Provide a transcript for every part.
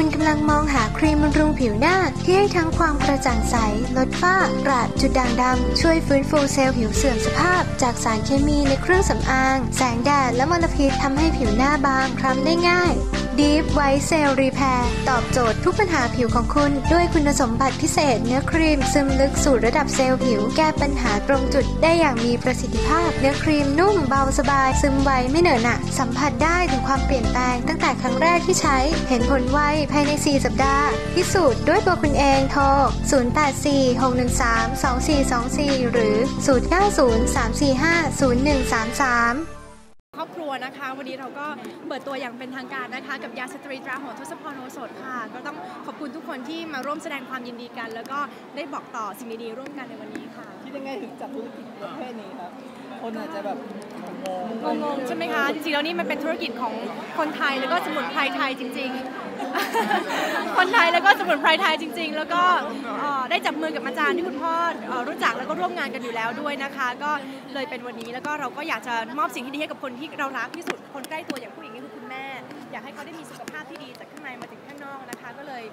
คุณกำลังมองหาครีมบำรุงผิวหน้า ที่ให้ทั้งความกระจ่างใส ลดฝ้ากระจุดด่างดำ ช่วยฟื้นฟูเซลล์ผิวเสื่อมสภาพ จากสารเคมีในเครื่องสำอาง แสงแดดและมลพิษทำให้ผิวหน้าบางคล้ำได้ง่าย Deep White Cell Repair ตอบโจทย์ทุกปัญหาผิวของคุณ ด้วยคุณสมบัติพิเศษ เนื้อครีมซึมลึกสู่ระดับเซลล์ผิว แก้ปัญหาตรงจุดได้อย่างมีประสิทธิภาพ เนื้อครีมนุ่มเบาสบาย ซึมไวไม่เหนอะหนะ สัมผัสได้ถึงความเปลี่ยนแปลงตั้งแต่ครั้งแรกที่ใช้ เห็นผลไวภายใน 4 สัปดาห์ พิสูจน์ด้วยตัวคุณเองโทร 0846132424 หรือ 0903450133ครอบครัวนะคะวันนี้เราก็เปิดตัวอย่างเป็นทางการนะคะ กับยาสตรีตราหอทศพรโอสถค่ะ ก็ต้องขอบคุณทุกคนที่มาร่วมแสดงความยินดีกัน แล้วก็ได้บอกต่อสิ่งดีๆร่วมกันในวันนี้ค่ะคิดยังไงถึงจับธุรกิจประเภทนี้ครับคนอาจจะแบบ งงงใช่ไหมคะ จริงๆ แล้วนี่มันเป็นธุรกิจของคนไทยแล้วก็สมุนไพรไทยจริง ๆ คนไทยแล้วก็สมุนไพรไทยจริง ๆ แล้วก็ได้จับมือกับอาจารย์ที่คุณพ่อรู้จักแล้วก็ร่วมงานกันอยู่แล้วด้วยนะคะ ก็เลยเป็นวันนี้แล้วก็เราก็อยากจะมอบสิ่งที่ดีให้กับคนที่เรารักที่สุดคนใกล้ตัวอย่างผู้หญิงนี่คือคุณแม่ อยากให้เขาได้มีสุขภาพที่ดีจากข้างในมาถึงข้างนอกนะคะ ก็เลย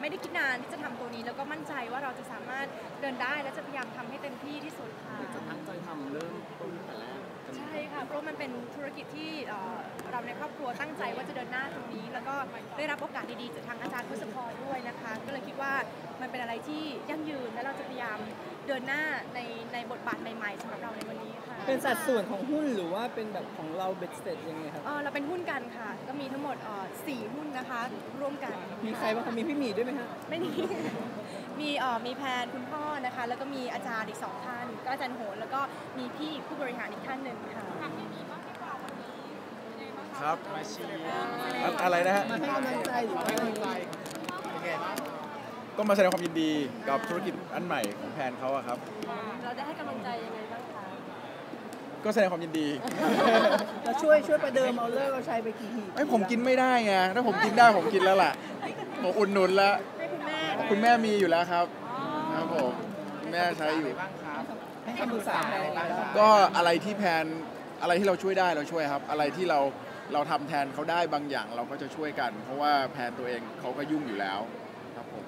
ไม่ได้คิดนานที่จะทำตัวนี้แล้วก็มั่นใจว่าเราจะสามารถเดินได้และจะพยายามทำให้เต็มที่ที่สุด ราะมันเป็นธุรกิจที่เราในครอบครัวตั้งใจว่าจะเดินหน้าตรงนี้ แล้วก็ได้รับโอกาสดีๆจากทางอาจารย์พุทธพรด้วยนะคะ ก็เลยคิดว่ามันเป็นอะไรที่ยั่งยืนและเราจะพยายาม เดินหน้าในในบทบาทใหม่ๆสำหรับเราในวันนี้ค่ะเป็นสัดส่วนของหุ้นหรือว่าเป็นแบบของเราเบ็ดเสร็จยังไงครับเอ่อเราเป็นหุ้นกันค่ะ ก็มีทั้งหมดเอ่อสี่หุ้นนะคะ ร่วมกันมีใครบ้างครับมีพี่หมีด้วยไหมฮะไม่มีมีเอ่อมีแพนคุณพ่อนะคะ แล้วก็มีอาจารย์อีกสองท่าน ก็อาจารย์โหนแล้วก็มีพี่ผู้บริหารอีกท่านหนึ่งค่ะครับอะอะไรนะฮะมาให้กำลังใจหรือว่า ก็มาแสดงความยินดีกับธุรกิจอันใหม่ของแพนเขาอะครับ เราได้ให้กำลังใจยังไงบ้างคะก็แสดงความยินดีจะช่วยช่วยประเดิมเอาเลิกเอาชัยไปกี่หีบไอ้ยผมกินไม่ได้ไงถ้าผมกินได้ผมกินแล้วล่ะผมอุ่นหนุนแล้วให้คุณแม่คุณแม่มีอยู่แล้วครับครับผมคุณแม่ใช้อยู่ให้คำปรึกษาอะไรบ้างก็อะไรที่แพนอะไรที่เราช่วยได้เราช่วยครับ อะไรที่เราเราทำแทนเขาได้บางอย่างเราก็จะช่วยกัน เพราะว่าแพนตัวเองเขาก็ยุ่งอยู่แล้วครับผม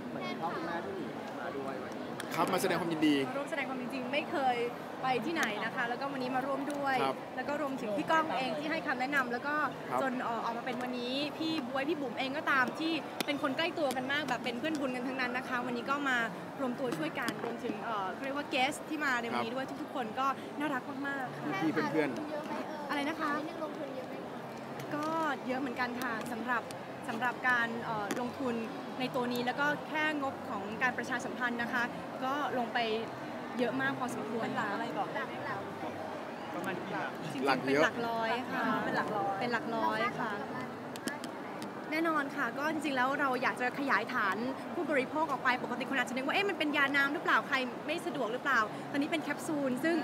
เหมือนพ่อคุณแม่ที่หนีมาด้วยวันนี้ครับมาแสดงความยินดี ร่วมแสดงความจริงๆไม่เคยไปที่ไหนนะคะ แล้วก็วันนี้มาร่วมด้วย ครับแล้วก็รวมถึงพี่ก้องเองที่ให้คำแนะนำแล้วก็ครับ จนเอ่อออกมาเป็นวันนี้ พี่บวยพี่บุ๋มเองก็ตามที่เป็นคนใกล้ตัวกันมากแบบเป็นเพื่อนบุญกันทั้งนั้นนะคะ วันนี้ก็มารวมตัวช่วยกันรวมถึงเอ่อเขาเรียกว่าเกสที่มาในวันนี้ด้วยทุกๆ คนก็น่ารักมากๆค่ะ พี่เพื่อน อะไรนะคะก็เยอะเหมือนกันค่ะสำหรับ สำหรับการเอ่อลงทุนในตัวนี้ แล้วก็แค่งบของการประชาสัมพันธ์นะคะ ก็ลงไปเยอะมากพอสมควรค่ะอะไรบอกประมาณกี่หลักจริงหลักๆเป็นเยอะหลักร้อยค่ะเป็นหลักร้อยเป็นหลักร้อยค่ะ แน่นอนค่ะ ก็จริงๆแล้วเราอยากจะขยายฐานผู้บริโภคออกไปปกติคนอาจจะนึกว่าเอ๊ะมันเป็นยาน้ำหรือเปล่าใครไม่สะดวกหรือเปล่า ตอนนี้เป็นแคปซูล ซึ่ง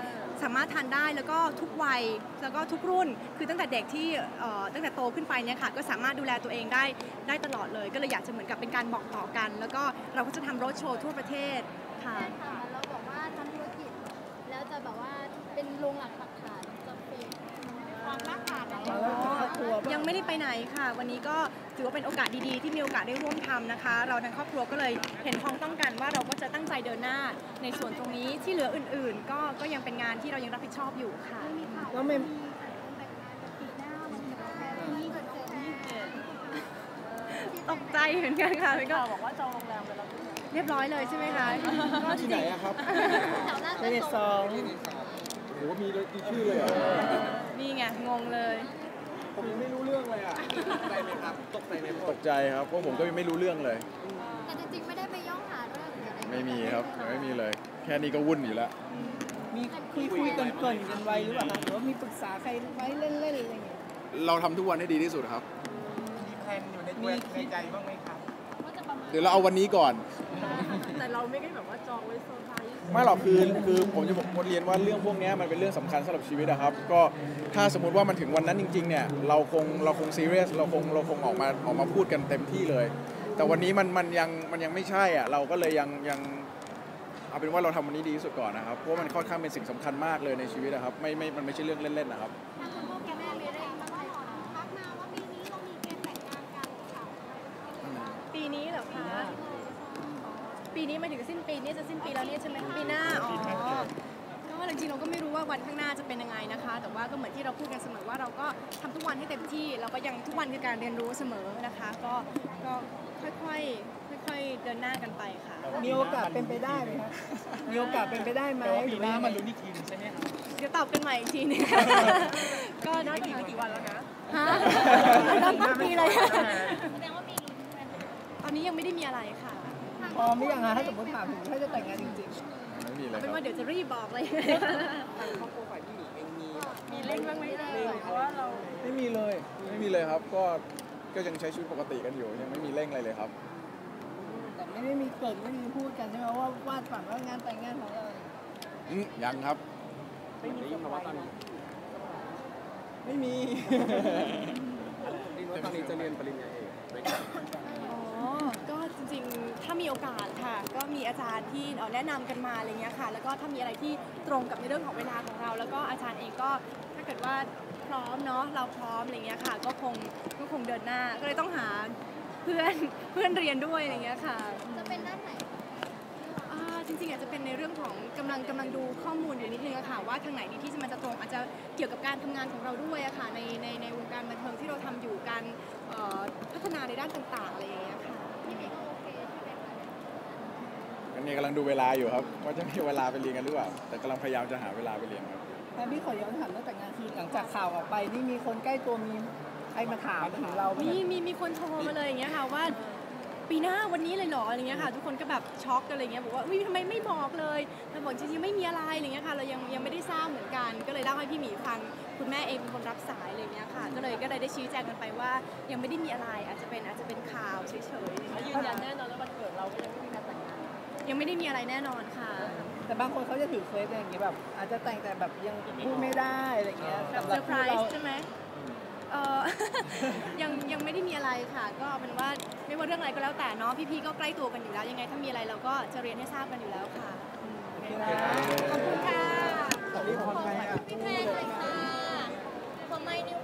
สามารถทานได้แล้วก็ทุกวัยแล้วก็ทุกรุ่น คือตั้งแต่เด็กที่ตั้งแต่โตขึ้นไปเนี่ยค่ะก็สามารถดูแลตัวเองได้ได้ตลอดเลย ก็เลยอยากจะเหมือนกับเป็นการบอกต่อกัน แล้วก็เราก็จะทำรถโชว์ทั่วประเทศค่ะ ไม่ได้ไปไหนค่ะ วันนี้ก็ถือว่าเป็นโอกาสดีๆ ที่มีโอกาสได้ร่วมทำนะคะ เราทางครอบครัวก็เลยเห็นพ้องต้องกันว่าเราก็จะตั้งใจเดินหน้าในส่วนตรงนี้ที่เหลืออื่น ๆ ก็ก็ยังเป็นงานที่เรายังรับผิดชอบอยู่ค่ะมีข่าวแล้วไม่แต่งงานกับปีหน้ามันจะแพ้ที่เกิดเกิดที่เกิดตกใจเหมือนกันค่ะพี่ก็บอกว่าจองโรงแรมไปแล้วเรียบร้อยเลยใช่ไหมคะก็จที่ริไหนงอะครับแถวหน้าเทเนซองโหมีเลยมีชื่อเลยเหรอๆนี่ไงงงเลย ผมยังไม่รู้เรื่องเลยอะตกใจไหมครับตกใจไหมตกใจครับเพราะผมก็ยังไม่รู้เรื่องเลย แต่จริงๆไม่ได้ไปย่องหาเรื่องหรืออะไรไม่มีครับยังไม่มีเลย แค่นี้ก็วุ่นอยู่แล้วมีคุยคุยกันเกินกันไว้หรือเปล่าครับหรือว่ามีปรึกษาใครไว้เล่นๆอะไรอย่างเงี้ยเราทำทุกวันให้ดีที่สุดครับมีแพลนอยู่ในตัวในใจบ้างไหมครับว่าจะประมาณเดี๋ยวเราเอาวันนี้ก่อน แต่เราไม่ได้แบบว่าจองไว้เซอร์ไพรส์ ไม่หรอกคือคือผมจะบอกเรียนว่าเรื่องพวกเนี้ยมันเป็นเรื่องสำคัญสำหรับชีวิตนะครับ ก็ถ้าสมมุติว่ามันถึงวันนั้นจริงๆเนี่ยเราคงเราคงซีเรียสเราคงเราคงออกมาออกมาพูดกันเต็มที่เลย แต่วันนี้มันมันยังมันยังไม่ใช่อะเราก็เลยยังยังเอาเป็นว่าเราทำวันนี้ดีที่สุดก่อนนะครับ เพราะว่ามันค่อนข้างเป็นสิ่งสำคัญมากเลยในชีวิตนะครับ ไม่ไม่ มันไม่ใช่เรื่องเล่นๆนะครับทางคุณพ่อแกแม่มีได้มาว่าทักมาว่าปีนี้เรามีเกณฑ์แต่งงานกันค่ะนี้เหรอคะ ปีนี้หมายถึงสิ้นปีนี้จะสิ้นปีแล้วเนี่ยใช่ไหมปีหน้าอ๋อก็จริงๆเราก็ไม่รู้ว่าวันข้างหน้าจะเป็นยังไงนะคะ แต่ว่าก็เหมือนที่เราพูดกันเสมอว่าเราก็ทำทุกวันให้เต็มที่เราก็ยังทุกวันคือการเรียนรู้เสมอนะคะ ก็ก็ค่อยๆค่อยๆเดินหน้ากันไปค่ะมีโอกาสเป็นไปได้ไหมคะมีโอกาสเป็นไปได้ไหมแต่ว่าหปีรือหน้าว่ามันลุ้นอีกทีหนึงใช่ไหมครับเดี๋ยวตอบกันใหม่อีกทีนึงก็น่าจะกี่วันแล้วนะฮะเริ่มต้นปีเลยแสดงว่ามีลุ้นใช่ไหมคะตอนนี้ยังไม่ได้มีอะไรค่ะ พร้อมหรือยังคะถ้าสมมติถามถึงถ้าจะแต่งงานจริงไม่มีเลยเป็นคว่ารับเดี๋ยวจะรีบบอกเลยครอบครัวฝ่ายพี่หมีเองมีมีเล่นบ้างไหมเพราะว่าเราไม่มีเลย ไม่มีเลยครับ ก็ ก็ยังใช้ชีวิตปกติกันอยู่ ยังไม่มีเร่งอะไรเลยครับๆแต่ไม่ได้มีเกิดไม่มีพูดกันใช่ไหมว่าวาดฝันว่างานแต่งงานของเราอืมยังครับ ไม่มีคำว่าตอนนี้ไม่มี ได้ยินว่าตอนนี้จะเรียนปริญญาเอกด้วยกันอ๋อก็จ ริงๆ ถ้ามีโอกาสค่ะ ก็มีอาจารย์ที่เอ่อแนะนำกันมาอะไรเงี้ยค่ะ แล้วก็ถ้ามีอะไรที่ตรงกับในเรื่องของเวลาของเรา แล้วก็อาจารย์เองก็ถ้าเกิดว่าพร้อมเนาะเราพร้อมอะไรเงี้ยค่ะ ก็คงก็คงเดินหน้าก็เลยต้องหาเพื่อนเพื่อนเรียนด้วยอะไรเงี้ยค่ะจะเป็นด้านไหนอ่าจริงๆอาจจะเป็นในเรื่องของกำลังกำลังดูข้อมูลอยู่นิดนึงอะค่ะว่าทางไหนดีที่จะมันจะตรงอาจจะเกี่ยวกับการทำงานของเราด้วยอะค่ะในในในวงการบันเทิงที่เราทำอยู่การเอ่อพัฒนาในด้านต่างๆอะไรอย่างเงี้ยค่ะ พี่หมีก็โอเคใช่ไหมคะ อันนี้กำลังดูเวลาอยู่ครับว่าจะมีเวลาไปเรียนกันหรือเปล่าแต่กำลังพยายามจะหาเวลาไปเรียนครับแต่พี่ขอย้อนถามเรื่องแต่งงานคือหลังจากข่าวออกไปนี่มีคนใกล้ตัวมีใครมาถามถึงเราไหมมีมีมีคนโทรมาเลยอย่างเงี้ยค่ะว่า ปีหน้าวันนี้เลยเหรออะไรเงี้ยค่ะ ทุกคนก็แบบช็อกกันอะไรเงี้ยบอกว่าอุ้ยทำไมไม่บอกเลยแต่บอกจริงๆไม่มีอะไรอะไรเงี้ยค่ะเรายังยังไม่ได้ทราบเหมือนกัน ก็เลยเล่าให้พี่หมีฟังคุณแม่เองเป็นคนรับสายอะไรเงี้ยค่ะ ก็เลยก็เลยได้ชี้แจงกันไปว่า ยังไม่ได้มีอะไรอาจจะเป็นอาจจะเป็นข่าวเฉยๆยืนยันแน่นอนว่าวันเกิดเราก็ยังไม่มี ยังไม่ได้มีอะไรแน่นอนค่ะ แต่บางคนเขาจะถือเคสอย่างนี้แบบ อาจจะแต่งแต่แบบยังพูดไม่ได้อะไรเงี้ยแบบสำหเซรัอบร์ไพรเราส์ใช่ไหมเออยังยังไม่ได้มีอะไรค่ะ ก็เอาเป็นว่าไม่ว่าเรื่องอะไรก็แล้วแต่เนาะพี่ๆก็ใกล้ตัวกันอยู่แล้วยังไงถ้ามีอะไรเราก็จะเรียนให้ทราบกันอยู่แล้วค่ะอืมขอบคุณค่ะตอนนี้คนไทยอะพี่แพรเลยค่ะผมไม่นิว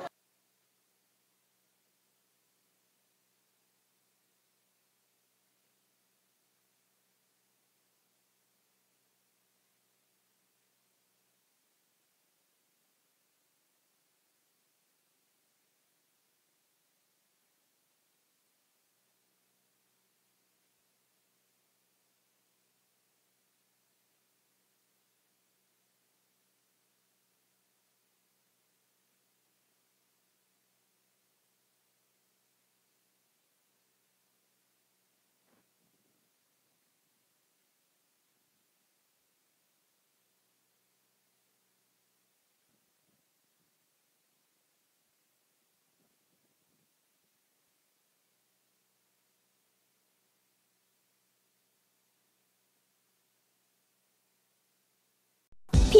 เพี